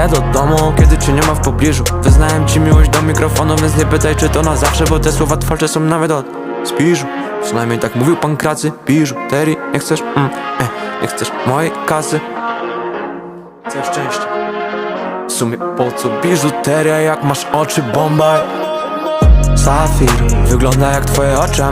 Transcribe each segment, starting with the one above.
Chcę do domu, kiedy cię nie ma w pobliżu. Wyznałem ci miłość do mikrofonu, więc nie pytaj czy to na zawsze Bo te słowa twarze są nawet od spiżu. Przynajmniej tak mówił pan Kracy, biżuterii Nie chcesz, mm, eh, nie chcesz mojej kasy. Chcę szczęścia. W sumie po co biżuteria, jak masz oczy bombaj Safir Wygląda jak twoje oczy,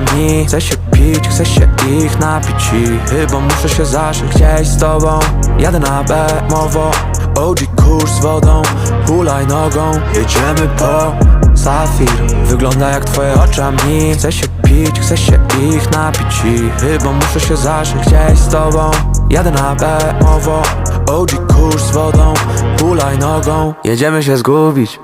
Chce się pić, chce się ich napić I chyba muszę się zaszyć. Gdzieś z tobą Jadę na bemowo OG kurs z wodą Hulaj nogą, jedziemy po Safir. Wygląda jak twoje oczy, a mi Chce się pić, chce się ich napić I chyba muszę się zaszyć gdzieś z tobą. Jadę na bemowo OG kurs z wodą Hulaj nogą, jedziemy się zgubić